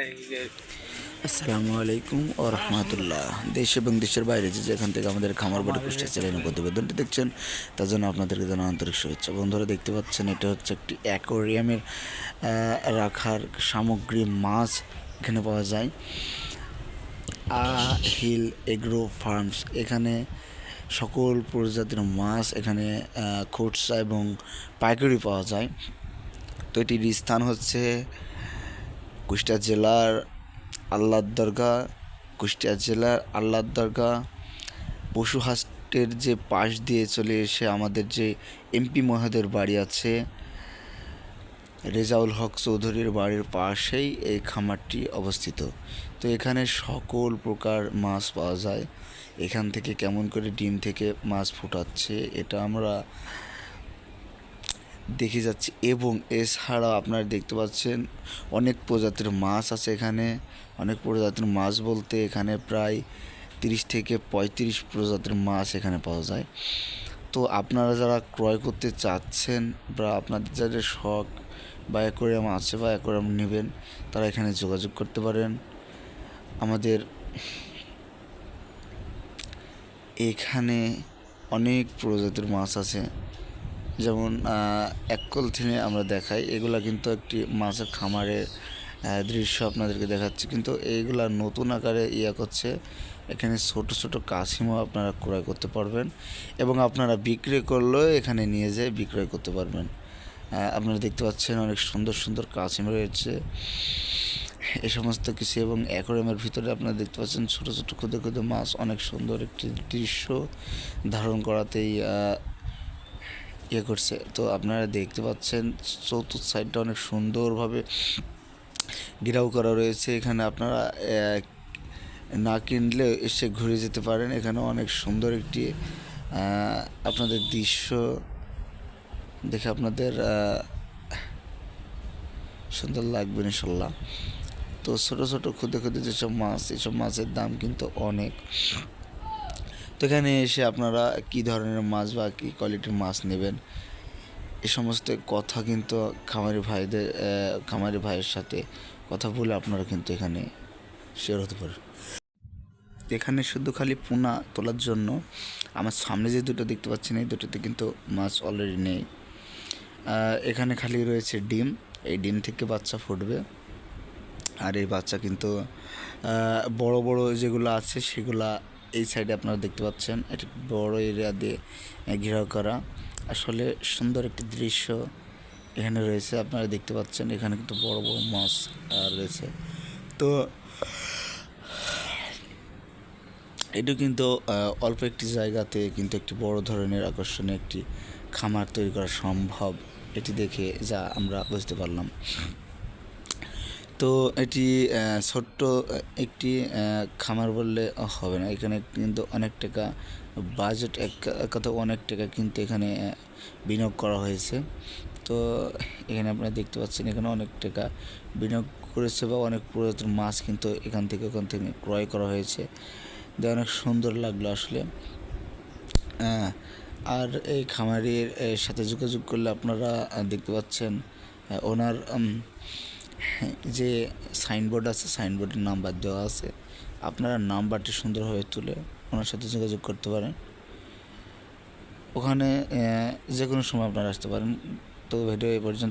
আসসালামু আলাইকুম ও রহমতুল্লাহ। দেশ এবং দেশের বাইরে যে যেখান থেকে আমাদের খামার বাড়ি কুষ্টিয়া চ্যানেলের প্রতিবেদনটি দেখছেন, তার জন্য আপনাদেরকে জানা আন্তরিক শুভেচ্ছা। বন্ধুরা, দেখতে পাচ্ছেন, এটা হচ্ছে একটি অ্যাকোরিয়ামের রাখার সামগ্রী মাছ এখানে পাওয়া যায়। আ হিল এগ্রো ফার্মস, এখানে সকল প্রজাতির মাছ এখানে খুচরা এবং পাইকারি পাওয়া যায়। তো এটির স্থান হচ্ছে কুষ্টিয়া জেলার আল্লাদ দরগা কুষ্টিয়া জেলার আল্লাদ দরগা পশু হাটের যে পাশ দিয়ে চলে এসে আমাদের যে এমপি মহোদয়ের বাড়ি আছে, রেজাউল হক চৌধুরীর বাড়ির পাশেই এই খামারটি অবস্থিত। তো এখানে সকল প্রকার মাছ পাওয়া যায়। এখান থেকে কেমন করে ডিম থেকে মাছ ফুটাচ্ছে, এটা আমরা দেখে যাচ্ছি এবং এছাড়া আপনারা দেখতে পাচ্ছেন অনেক প্রজাতির মাছ আছে এখানে। অনেক প্রজাতির মাছ বলতে এখানে প্রায় তিরিশ থেকে পঁয়ত্রিশ প্রজাতির মাছ এখানে পাওয়া যায়। তো আপনারা যারা ক্রয় করতে চাচ্ছেন বা আপনাদের যাদের শখ বা অ্যাকোরিয়াম আছে বা অ্যাকোরিয়াম নেবেন, তারা এখানে যোগাযোগ করতে পারেন। আমাদের এখানে অনেক প্রজাতির মাছ আছে। যেমন এককল থেকে আমরা দেখাই, এগুলা কিন্তু একটি মাছের খামারের দৃশ্য আপনাদেরকে দেখাচ্ছি। কিন্তু এইগুলা নতুন আকারে ইয়া করছে, এখানে ছোট ছোট কাছিমও আপনারা ক্রয় করতে পারবেন এবং আপনারা বিক্রি করলেও এখানে নিয়ে যেয়ে বিক্রয় করতে পারবেন। আপনারা দেখতে পাচ্ছেন অনেক সুন্দর সুন্দর কাছিম রয়েছে। এ সমস্ত কিছু এবং অ্যাকোরিয়ামের ভিতরে আপনারা দেখতে পাচ্ছেন ছোট ছোট ক্ষুদে ক্ষুদে মাছ, অনেক সুন্দর একটি দৃশ্য ধারণ করাতেই ইয়ে করছে। তো আপনারা দেখতে পাচ্ছেন, চতুর্থ সাইডটা অনেক সুন্দরভাবে ঘেরাও করা রয়েছে। এখানে আপনারা না কিনলে এসে ঘুরে যেতে পারেন। এখানে অনেক সুন্দর একটি আপনাদের দৃশ্য দেখে আপনাদের সুন্দর লাগবে ইনশাল্লাহ। তো ছোটো ছোটো ক্ষুদে ক্ষুদে যেসব মাছ, এসব মাছের দাম কিন্তু অনেক। তো এখানে এসে আপনারা কী ধরনের মাছ বা কী কোয়ালিটির মাছ নেবেন? এ সমস্ত কথা কিন্তু খামারি ভাইদের খামারি ভাইয়ের সাথে কথা বলে আপনারা কিন্তু এখানে শেয়ার হতে পারেন। এখানে শুধু খালি পোনা তোলার জন্য, আমার সামনে যে দুটো দেখতে পাচ্ছেন, এই দুটোতে কিন্তু মাছ অলরেডি নেই। এখানে খালি রয়েছে ডিম, এই ডিম থেকে বাচ্চা ফুটবে। আর এই বাচ্চা কিন্তু বড় বড় যেগুলো আছে সেগুলা এই সাইডে আপনারা দেখতে পাচ্ছেন, এটা বড় এরিয়া দিয়ে ঘেরাও করা। আসলে সুন্দর একটি দৃশ্য এখানে রয়েছে, আপনারা দেখতে পাচ্ছেন, এখানে কিন্তু বড় বড় মাছ রয়েছে। তো, এটা কিন্তু অল্প একটি জায়গাতে কিন্তু একটি বড় ধরনের আকর্ষণীয় একটি খামার তৈরি করা সম্ভব। এটি দেখে যা আমরা বুঝতে পারলাম। তো এটি ছোট্ট একটি খামার বললে হবে না। এখানে কিন্তু অনেক টাকা বাজেট এক কথা অনেক টাকা কিন্তু এখানে বিনিয়োগ করা হয়েছে। তো এখানে আপনারা দেখতে পাচ্ছেন এখানে অনেক টাকা বিনিয়োগ করেছে বা অনেক প্রজাতির মাছ কিন্তু এখান থেকে ওখান থেকে ক্রয় করা হয়েছে। দিয়ে অনেক সুন্দর লাগল আসলে। আর এই খামারের সাথে যোগাযোগ করলে আপনারা দেখতে পাচ্ছেন ওনার যে সাইনবোর্ড আছে সাইনবোর্ডের নাম্বার দেওয়া আছে, আপনারা নাম্বারটি সুন্দরভাবে তুলে ওনার সাথে যোগাযোগ করতে পারেন। ওখানে যে কোনো সময় আপনারা আসতে পারেন। তো ভিডিও এই পর্যন্ত